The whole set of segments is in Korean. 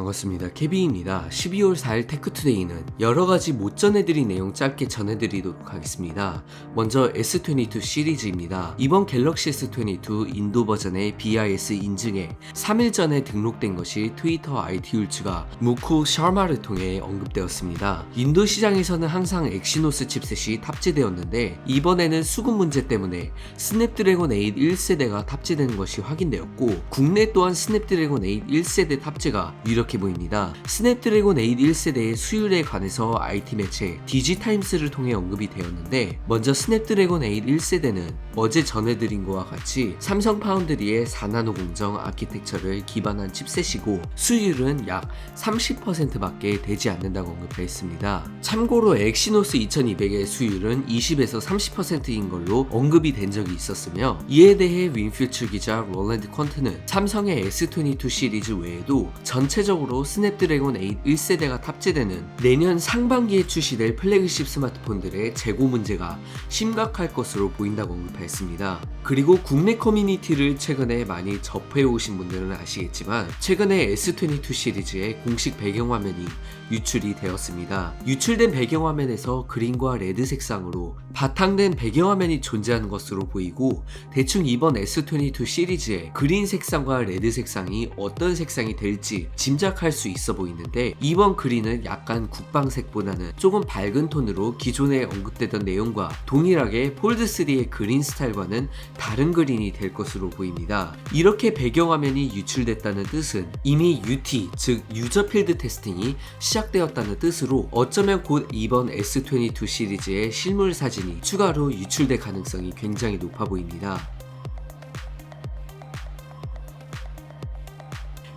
반갑습니다. 케비입니다. 12월 4일 테크투데이는 여러가지 못 전해드린 내용 짧게 전해드리도록 하겠습니다. 먼저 S22 시리즈입니다. 이번 갤럭시 S22 인도 버전의 BIS 인증에 3일 전에 등록된 것이 트위터 IT 율츠가 무쿠 샤마를 통해 언급되었습니다. 인도 시장에서는 항상 엑시노스 칩셋이 탑재되었는데 이번에는 수급 문제 때문에 스냅드래곤 8 1세대가 탑재되는 것이 확인되었고 국내 또한 스냅드래곤 8 1세대 탑재가 유력 해 보입니다. 스냅드래곤 8 1세대의 수율에 관해서 IT 매체 디지타임스를 통해 언급이 되었는데 먼저 스냅드래곤 8 1세대는 어제 전해드린 것과 같이 삼성 파운드리의 4나노 공정 아키텍처를 기반한 칩셋이고 수율은 약 30%밖에 되지 않는다고 언급했습니다. 참고로 엑시노스 2200의 수율은 20에서 30%인 걸로 언급이 된 적이 있었으며 이에 대해 윈퓨처 기자 롤랜드 퀀트는 삼성의 S22 시리즈 외에도 전체적으로 스냅드래곤 8 1세대가 탑재되는 내년 상반기에 출시될 플래그십 스마트폰들의 재고 문제가 심각할 것으로 보인다고 언급했습니다. 그리고 국내 커뮤니티를 최근에 많이 접해 오신 분들은 아시겠지만 최근에 S22 시리즈의 공식 배경화면이 유출이 되었습니다. 유출된 배경화면에서 그린과 레드 색상으로 바탕된 배경화면이 존재하는 것으로 보이고 대충 이번 S22 시리즈의 그린 색상과 레드 색상이 어떤 색상이 될지 짐 작할 수 있어 보이는데 이번 그린은 약간 국방색보다는 조금 밝은 톤으로 기존에 언급되던 내용과 동일하게 폴드3의 그린 스타일과는 다른 그린이 될 것으로 보입니다. 이렇게 배경화면이 유출됐다는 뜻은 이미 UT 즉 유저 필드 테스팅이 시작되었다는 뜻으로 어쩌면 곧 이번 S22 시리즈의 실물 사진이 추가로 유출될 가능성이 굉장히 높아 보입니다.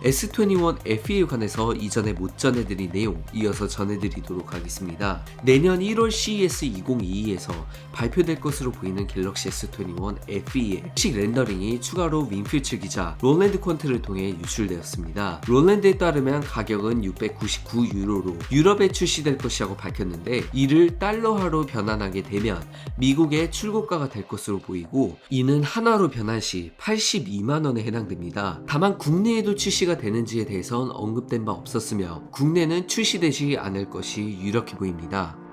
S21 FE에 관해서 이전에 못 전해드린 내용 이어서 전해드리도록 하겠습니다. 내년 1월 CES 2022에서 발표될 것으로 보이는 갤럭시 S21 FE의 식 렌더링이 추가로 윈퓨처 기자 롤랜드 콘트를 통해 유출되었습니다. 롤랜드에 따르면 가격은 699유로로 유럽에 출시될 것이라고 밝혔는데 이를 달러화로 변환하게 되면 미국의 출고가가 될 것으로 보이고 이는 한화로 변환 시 82만 원에 해당됩니다. 다만 국내에도 출시가 되는지에 대해선 언급된 바 없었으며 국내는 출시되지 않을 것이 유력해 보입니다.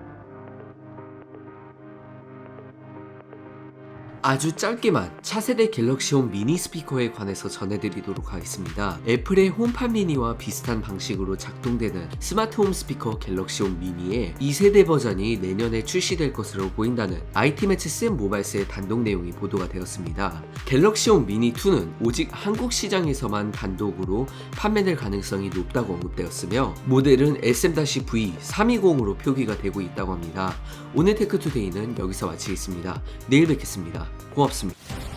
아주 짧게만 차세대 갤럭시홈 미니 스피커에 관해서 전해드리도록 하겠습니다. 애플의 홈팟 미니와 비슷한 방식으로 작동되는 스마트홈 스피커 갤럭시홈 미니의 2세대 버전이 내년에 출시될 것으로 보인다는 IT 매체 쌤 모바일스의 단독 내용이 보도가 되었습니다. 갤럭시홈 미니 2는 오직 한국 시장에서만 단독으로 판매될 가능성이 높다고 언급되었으며 모델은 SM-V 320으로 표기가 되고 있다고 합니다. 오늘 테크투데이는 여기서 마치겠습니다. 내일 뵙겠습니다. 고맙습니다.